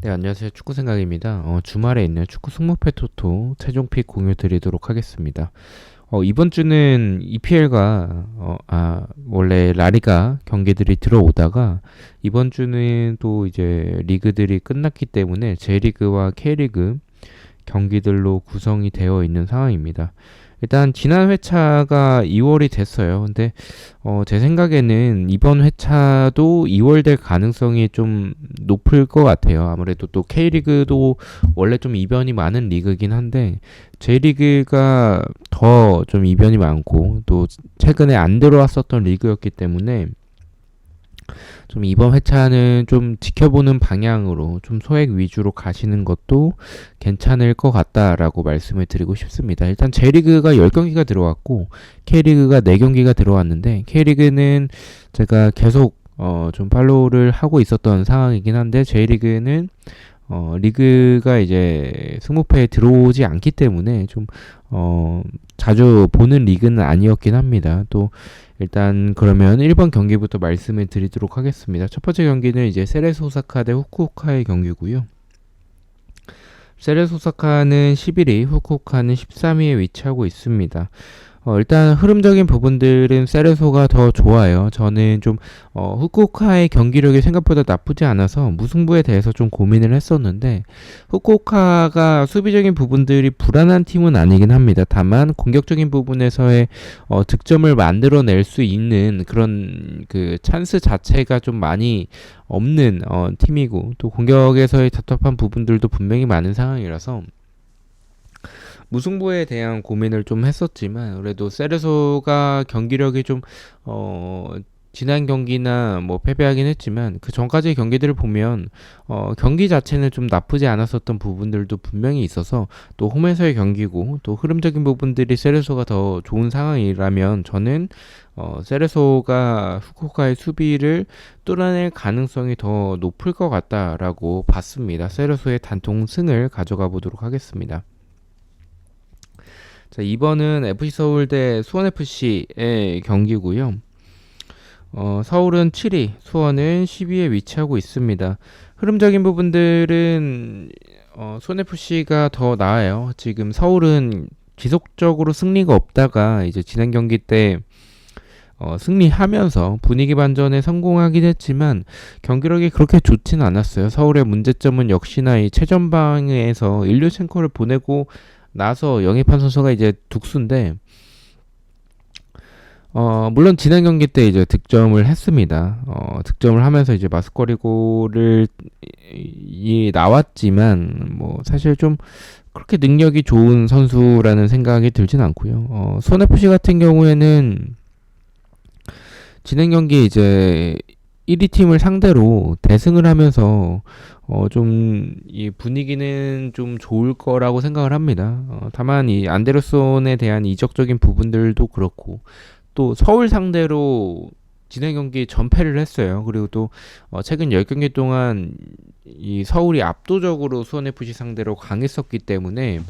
네, 안녕하세요. 축구 생각입니다. 어, 주말에 있는 축구 승무패 토토 최종 픽 공유 드리도록 하겠습니다. 어, 이번 주는 EPL과 어, 아, 원래 라리가 경기들이 들어오다가 이번 주는 또 이제 리그들이 끝났기 때문에 J리그와 K리그 경기들로 구성이 되어 있는 상황입니다. 일단 지난 회차가 2월이 됐어요. 근데 어, 제 생각에는 이번 회차도 2월 될 가능성이 좀 높을 것 같아요. 아무래도 또 K리그도 원래 좀 이변이 많은 리그긴 한데 J리그가 더 좀 이변이 많고 또 최근에 안 들어왔었던 리그였기 때문에 좀 이번 회차는 좀 지켜보는 방향으로 좀 소액 위주로 가시는 것도 괜찮을 것 같다라고 말씀을 드리고 싶습니다. 일단 J리그가 10경기가 들어왔고 K리그가 4경기가 들어왔는데 K리그는 제가 계속 어, 좀 팔로우를 하고 있었던 상황이긴 한데 J리그는 어, 리그가 이제 승무패에 들어오지 않기 때문에 좀, 어, 자주 보는 리그는 아니었긴 합니다. 또, 일단, 그러면 1번 경기부터 말씀을 드리도록 하겠습니다. 첫 번째 경기는 이제 세레스 오사카 대 후쿠오카의 경기고요. 세레스 오사카는 11위, 후쿠오카는 13위에 위치하고 있습니다. 어, 일단 흐름적인 부분들은 세레소가 더 좋아요. 저는 좀 어, 후쿠오카의 경기력이 생각보다 나쁘지 않아서 무승부에 대해서 좀 고민을 했었는데 후쿠오카가 수비적인 부분들이 불안한 팀은 아니긴 합니다. 다만 공격적인 부분에서의 어, 득점을 만들어낼 수 있는 그런 그 찬스 자체가 좀 많이 없는 어, 팀이고 또 공격에서의 답답한 부분들도 분명히 많은 상황이라서 무승부에 대한 고민을 좀 했었지만 그래도 세레소가 경기력이 좀 어, 지난 경기나 뭐 패배하긴 했지만 그 전까지의 경기들을 보면 어, 경기 자체는 좀 나쁘지 않았었던 부분들도 분명히 있어서 또 홈에서의 경기고 또 흐름적인 부분들이 세레소가 더 좋은 상황이라면 저는 어, 세레소가 후쿠오카의 수비를 뚫어낼 가능성이 더 높을 것 같다라고 봤습니다. 세레소의 단통 승을 가져가 보도록 하겠습니다. 자, 2번은 FC 서울 대 수원 FC의 경기고요. 어, 서울은 7위, 수원은 10위에 위치하고 있습니다. 흐름적인 부분들은 어, 수원 FC가 더 나아요. 지금 서울은 지속적으로 승리가 없다가 이제 지난 경기 때 어, 승리하면서 분위기 반전에 성공하긴 했지만 경기력이 그렇게 좋지는 않았어요. 서울의 문제점은 역시나 이 최전방에서 일류첸코를 보내고 나서 영입한 선수가 이제 둑수인데 어 물론 지난 경기 때 이제 득점을 했습니다. 어 득점을 하면서 이제 마스코리고를 이 나왔지만 뭐 사실 좀 그렇게 능력이 좋은 선수라는 생각이 들진 않고요. 어 손FC 같은 경우에는 지난 경기 이제 1위 팀을 상대로 대승을 하면서 어, 좀, 이 분위기는 좀 좋을 거라고 생각을 합니다. 어, 다만, 이 안데르손에 대한 이적적인 부분들도 그렇고, 또 서울 상대로 진행 경기 전패를 했어요. 그리고 또 어, 최근 10경기 동안 이 서울이 압도적으로 수원FC 상대로 강했었기 때문에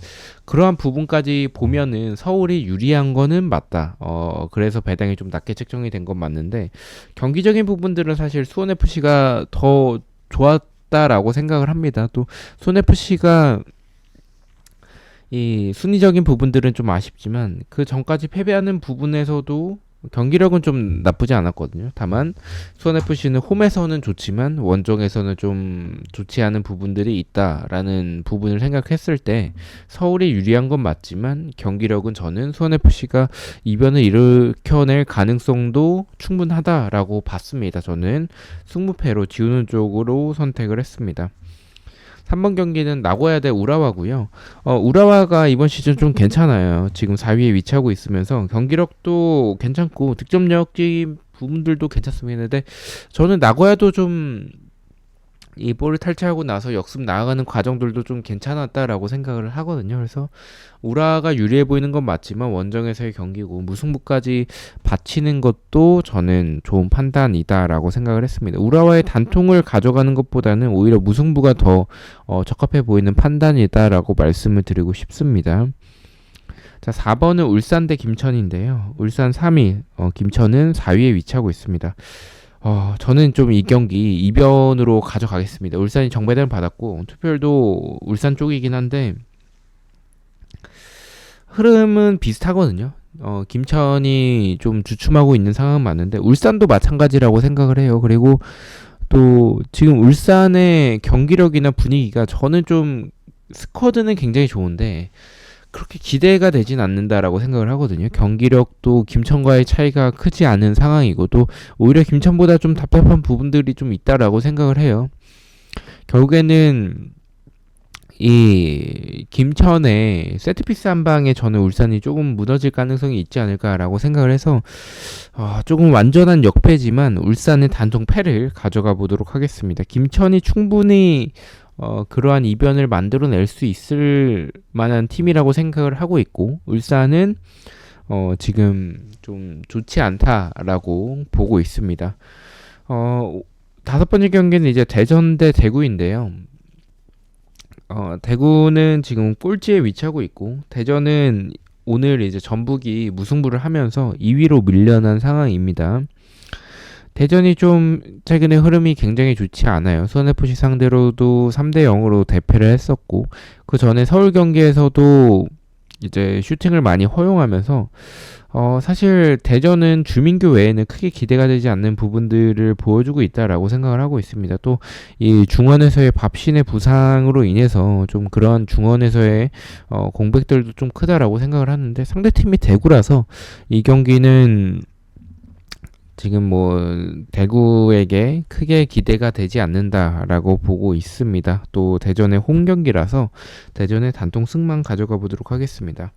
그러한 부분까지 보면은 서울이 유리한 거는 맞다. 어, 그래서 배당이 좀 낮게 책정이 된 건 맞는데 경기적인 부분들은 사실 수원FC가 더 좋았다라고 생각을 합니다. 또 수원FC가 이 순위적인 부분들은 좀 아쉽지만 그 전까지 패배하는 부분에서도 경기력은 좀 나쁘지 않았거든요. 다만 수원 FC는 홈에서는 좋지만 원정에서는 좀 좋지 않은 부분들이 있다라는 부분을 생각했을 때 서울이 유리한 건 맞지만 경기력은 저는 수원 FC가 이변을 일으켜낼 가능성도 충분하다라고 봤습니다. 저는 승무패로 지우는 쪽으로 선택을 했습니다. 3번 경기는 나고야 대 우라와고요. 어, 우라와가 이번 시즌 좀 괜찮아요. 지금 4위에 위치하고 있으면서 경기력도 괜찮고 득점력적인 부분들도 괜찮습니다. 근데 저는 나고야도 좀 이 볼을 탈취하고 나서 역습 나아가는 과정들도 좀 괜찮았다라고 생각을 하거든요. 그래서 우라가 유리해 보이는 건 맞지만 원정에서의 경기고 무승부까지 바치는 것도 저는 좋은 판단이다라고 생각을 했습니다. 우라와의 단통을 가져가는 것보다는 오히려 무승부가 더 어, 적합해 보이는 판단이다라고 말씀을 드리고 싶습니다. 자, 4번은 울산 대 김천인데요. 울산 3위, 어, 김천은 4위에 위치하고 있습니다. 어, 저는 좀 이 경기 이변으로 가져가겠습니다. 울산이 정배당을 받았고 투표율도 울산 쪽이긴 한데 흐름은 비슷하거든요. 어, 김천이 좀 주춤하고 있는 상황은 맞는데 울산도 마찬가지라고 생각을 해요. 그리고 또 지금 울산의 경기력이나 분위기가 저는 좀 스쿼드는 굉장히 좋은데 그렇게 기대가 되진 않는다라고 생각을 하거든요. 경기력도 김천과의 차이가 크지 않은 상황이고 또 오히려 김천보다 좀 답답한 부분들이 좀 있다라고 생각을 해요. 결국에는 이 김천의 세트피스 한 방에 저는 울산이 조금 무너질 가능성이 있지 않을까라고 생각을 해서 어, 조금 완전한 역패지만 울산의 단통 패를 가져가 보도록 하겠습니다. 김천이 충분히 어, 그러한 이변을 만들어낼 수 있을 만한 팀이라고 생각을 하고 있고 울산은 어, 지금 좀 좋지 않다라고 보고 있습니다. 어, 다섯 번째 경기는 이제 대전 대 대구인데요. 어, 대구는 지금 꼴찌에 위치하고 있고 대전은 오늘 이제 전북이 무승부를 하면서 2위로 밀려난 상황입니다. 대전이 좀 최근에 흐름이 굉장히 좋지 않아요. 손해포시 상대로도 3대 0으로 대패를 했었고 그 전에 서울 경기에서도 이제 슈팅을 많이 허용하면서 어, 사실 대전은 주민규 외에는 크게 기대가 되지 않는 부분들을 보여주고 있다라고 생각을 하고 있습니다. 또 이 중원에서의 밥신의 부상으로 인해서 좀 그런 중원에서의 어, 공백들도 좀 크다라고 생각을 하는데 상대 팀이 대구라서 이 경기는 지금 뭐 대구에게 크게 기대가 되지 않는다라고 보고 있습니다. 또 대전의 홈 경기라서 대전의 단통 승만 가져가 보도록 하겠습니다.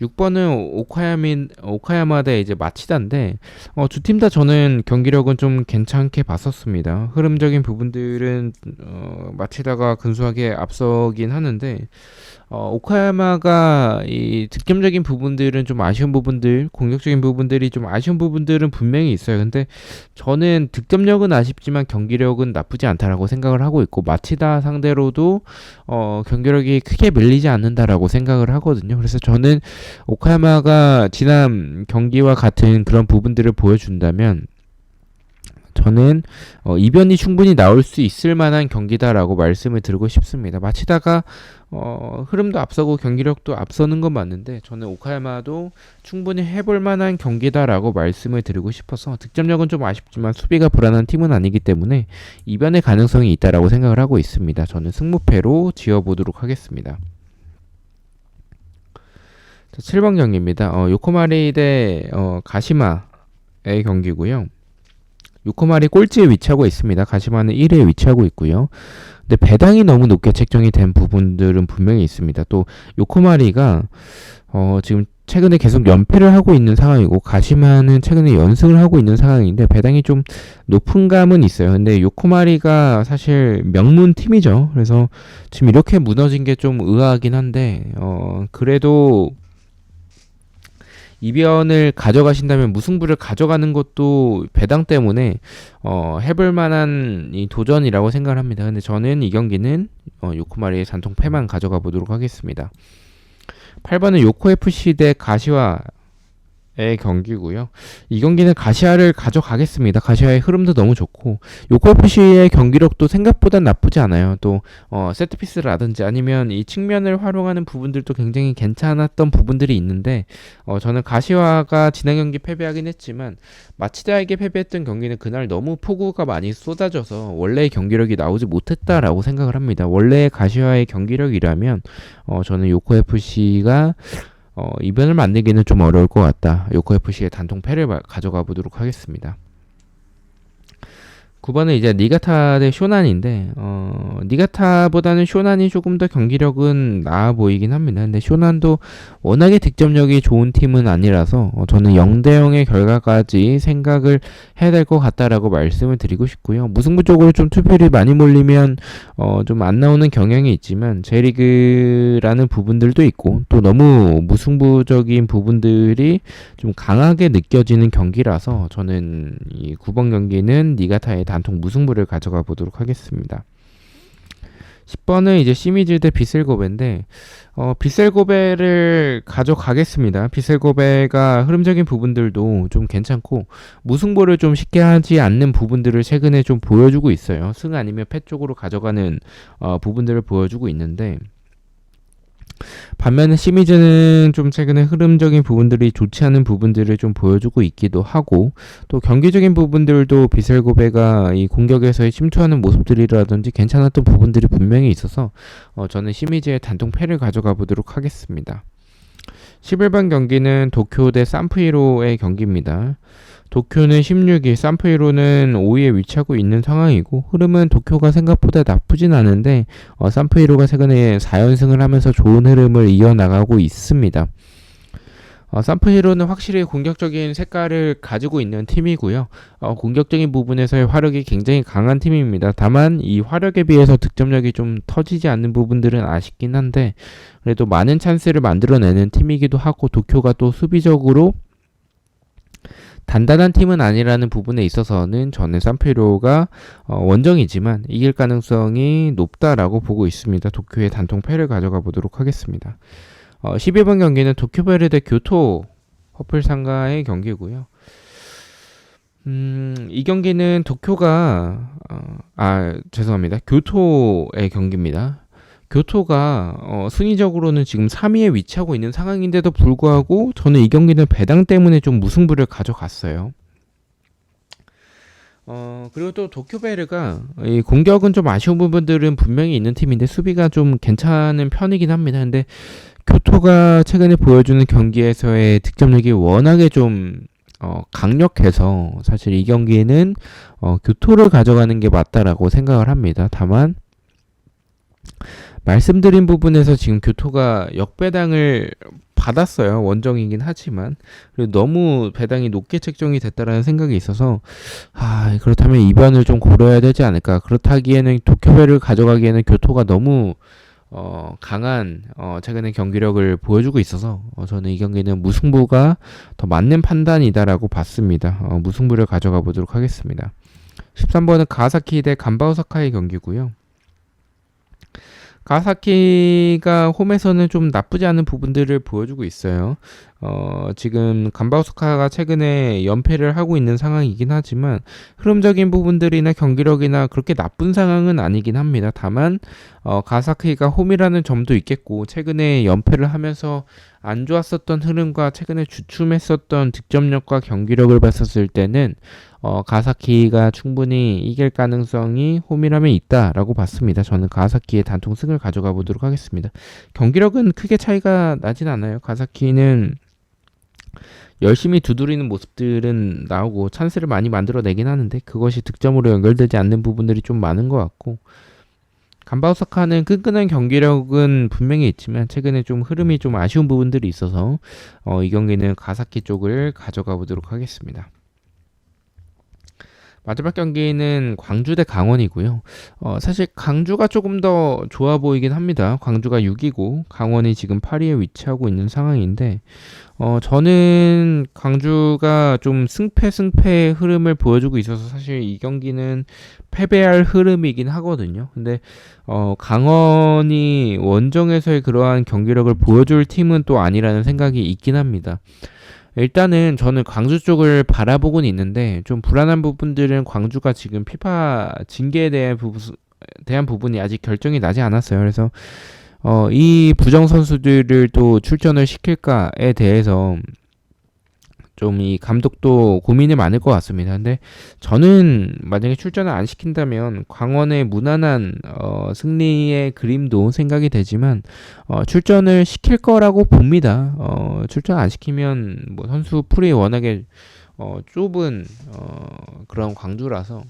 6번은 오카야민 오카야마 대 이제 마치다인데 어, 두팀 다 저는 경기력은 좀 괜찮게 봤었습니다. 흐름적인 부분들은 어, 마치다가 근소하게 앞서긴 하는데 어, 오카야마가 이 득점적인 부분들은 좀 아쉬운 부분들, 공격적인 부분들이 좀 아쉬운 부분들은 분명히 있어요. 근데 저는 득점력은 아쉽지만 경기력은 나쁘지 않다라고 생각을 하고 있고 마치다 상대로도 어, 경기력이 크게 밀리지 않는다라고 생각을 하거든요. 그래서 저는 오카야마가 지난 경기와 같은 그런 부분들을 보여준다면 저는 어, 이변이 충분히 나올 수 있을 만한 경기다라고 말씀을 드리고 싶습니다. 마치다가 어, 흐름도 앞서고 경기력도 앞서는 건 맞는데 저는 오카야마도 충분히 해볼 만한 경기다라고 말씀을 드리고 싶어서 득점력은 좀 아쉽지만 수비가 불안한 팀은 아니기 때문에 이변의 가능성이 있다라고 생각을 하고 있습니다. 저는 승무패로 지어보도록 하겠습니다. 자, 7번 경기입니다. 어, 요코마리 대 어, 가시마의 경기고요. 요코마리 꼴찌에 위치하고 있습니다. 가시마는 1위에 위치하고 있고요. 근데 배당이 너무 높게 책정이 된 부분들은 분명히 있습니다. 또 요코마리가 어, 지금 최근에 계속 연패를 하고 있는 상황이고 가시마는 최근에 연승을 하고 있는 상황인데 배당이 좀 높은 감은 있어요. 근데 요코마리가 사실 명문 팀이죠. 그래서 지금 이렇게 무너진 게 좀 의아하긴 한데 어, 그래도 이변을 가져가신다면 무승부를 가져가는 것도 배당 때문에 어, 해볼 만한 이 도전이라고 생각을 합니다. 근데 저는 이 경기는 어, 요코마리의 잔통 패만 가져가 보도록 하겠습니다. 8번은 요코 FC 대 가시와 의 경기고요. 이 경기는 가시아를 가져가겠습니다. 가시아의 흐름도 너무 좋고 요코프시의 경기력도 생각보다 나쁘지 않아요. 또 어, 세트피스라든지 아니면 이 측면을 활용하는 부분들도 굉장히 괜찮았던 부분들이 있는데 어, 저는 가시화가 지난 경기 패배하긴 했지만 마치다에게 패배했던 경기는 그날 너무 폭우가 많이 쏟아져서 원래의 경기력이 나오지 못했다라고 생각을 합니다. 원래 가시화의 경기력이라면 어, 저는 요코FC가 어, 이변을 만들기는 좀 어려울 것 같다. 요코 FC의 단통 패를 가져가 보도록 하겠습니다. 9번은 이제 니가타 대 쇼난인데 어, 니가타보다는 쇼난이 조금 더 경기력은 나아 보이긴 합니다. 근데 쇼난도 워낙에 득점력이 좋은 팀은 아니라서 어, 저는 0대 0의 결과까지 생각을 해야 될 것 같다라고 말씀을 드리고 싶고요. 무승부 쪽으로 좀 투표율이 많이 몰리면 어, 좀 안 나오는 경향이 있지만 제리그라는 부분들도 있고 또 너무 무승부적인 부분들이 좀 강하게 느껴지는 경기라서 저는 이 9번 경기는 니가타의 단통 무승부를 가져가 보도록 하겠습니다. 10번은 이제 시미즈 대 비셀고베인데 어, 비셀고베를 가져가겠습니다. 비셀고베가 흐름적인 부분들도 좀 괜찮고 무승부를 좀 쉽게 하지 않는 부분들을 최근에 좀 보여주고 있어요. 승 아니면 패 쪽으로 가져가는 어, 부분들을 보여주고 있는데 반면에 시미즈는 좀 최근에 흐름적인 부분들이 좋지 않은 부분들을 좀 보여주고 있기도 하고 또 경기적인 부분들도 비셀고베가 이 공격에서의 침투하는 모습들이라든지 괜찮았던 부분들이 분명히 있어서 어, 저는 시미즈의 단통 패를 가져가 보도록 하겠습니다. 11번 경기는 도쿄 대 산프이로의 경기입니다. 도쿄는 16위, 산프이로는 5위에 위치하고 있는 상황이고 흐름은 도쿄가 생각보다 나쁘진 않은데 어, 산프이로가 최근에 4연승을 하면서 좋은 흐름을 이어나가고 있습니다. 어, 산프이로는 확실히 공격적인 색깔을 가지고 있는 팀이고요. 어, 공격적인 부분에서의 화력이 굉장히 강한 팀입니다. 다만 이 화력에 비해서 득점력이 좀 터지지 않는 부분들은 아쉽긴 한데 그래도 많은 찬스를 만들어내는 팀이기도 하고 도쿄가 또 수비적으로 단단한 팀은 아니라는 부분에 있어서는 저는 산페로가 어, 원정이지만 이길 가능성이 높다라고 보고 있습니다. 도쿄의 단통 패를 가져가 보도록 하겠습니다. 어, 12번 경기는 도쿄베르 대 교토 퍼플 상가의 경기고요. 음, 이 경기는 도쿄가 어, 아 죄송합니다. 교토의 경기입니다. 교토가 어, 순위적으로는 지금 3위에 위치하고 있는 상황인데도 불구하고 저는 이 경기는 배당 때문에 좀 무승부를 가져갔어요. 어, 그리고 또 도쿄베르가 이 공격은 좀 아쉬운 부분들은 분명히 있는 팀인데 수비가 좀 괜찮은 편이긴 합니다. 근데 교토가 최근에 보여주는 경기에서의 득점력이 워낙에 좀 어, 강력해서 사실 이 경기에는 어, 교토를 가져가는 게 맞다라고 생각을 합니다. 다만 말씀드린 부분에서 지금 교토가 역배당을 받았어요. 원정이긴 하지만 그리고 너무 배당이 높게 책정이 됐다라는 생각이 있어서 아 그렇다면 이변을 좀 고려해야 되지 않을까. 그렇다기에는 도쿄배를 가져가기에는 교토가 너무 어, 강한 어, 최근의 경기력을 보여주고 있어서 어, 저는 이 경기는 무승부가 더 맞는 판단이다라고 봤습니다. 어, 무승부를 가져가 보도록 하겠습니다. 13번은 가사키 대 간바오사카의 경기고요. 가사키가 홈에서는 좀 나쁘지 않은 부분들을 보여주고 있어요. 어, 지금 간바우스카가 최근에 연패를 하고 있는 상황이긴 하지만 흐름적인 부분들이나 경기력이나 그렇게 나쁜 상황은 아니긴 합니다. 다만 어, 가사키가 홈이라는 점도 있겠고 최근에 연패를 하면서 안 좋았었던 흐름과 최근에 주춤했었던 득점력과 경기력을 봤었을 때는 어, 가사키가 충분히 이길 가능성이 홈이라면 있다라고 봤습니다. 저는 가사키의 단통 승을 가져가 보도록 하겠습니다. 경기력은 크게 차이가 나진 않아요. 가사키는 열심히 두드리는 모습들은 나오고 찬스를 많이 만들어내긴 하는데 그것이 득점으로 연결되지 않는 부분들이 좀 많은 것 같고 간바오사카는 끈끈한 경기력은 분명히 있지만 최근에 좀 흐름이 좀 아쉬운 부분들이 있어서 어, 이 경기는 가사키 쪽을 가져가 보도록 하겠습니다. 마지막 경기는 광주 대 강원이고요. 어, 사실 강주가 조금 더 좋아 보이긴 합니다. 광주가 6위고 강원이 지금 8위에 위치하고 있는 상황인데 어, 저는 강주가 좀 승패 승패의 흐름을 보여주고 있어서 사실 이 경기는 패배할 흐름이긴 하거든요. 근데 어, 강원이 원정에서의 그러한 경기력을 보여줄 팀은 또 아니라는 생각이 있긴 합니다. 일단은 저는 광주 쪽을 바라보곤 있는데 좀 불안한 부분들은 광주가 지금 피파 징계에 대한, 부분, 대한 부분이 아직 결정이 나지 않았어요. 그래서 어, 이 부정 선수들을 또 출전을 시킬까에 대해서 좀 이 감독도 고민이 많을 것 같습니다. 근데 저는 만약에 출전을 안 시킨다면 광원의 무난한 어, 승리의 그림도 생각이 되지만 어, 출전을 시킬 거라고 봅니다. 어, 출전 안 시키면 뭐 선수 풀이 워낙에 어, 좁은 어, 그런 광주라서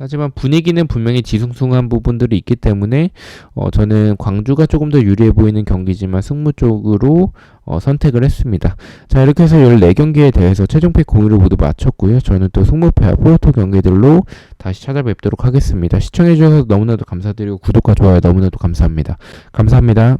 하지만 분위기는 분명히 지숭숭한 부분들이 있기 때문에 어, 저는 광주가 조금 더 유리해 보이는 경기지만 승무 쪽으로 어, 선택을 했습니다. 자 이렇게 해서 14경기에 대해서 최종픽 공유를 모두 마쳤고요. 저는 또 승무패와 프로토 경기들로 다시 찾아뵙도록 하겠습니다. 시청해주셔서 너무나도 감사드리고 구독과 좋아요 너무나도 감사합니다. 감사합니다.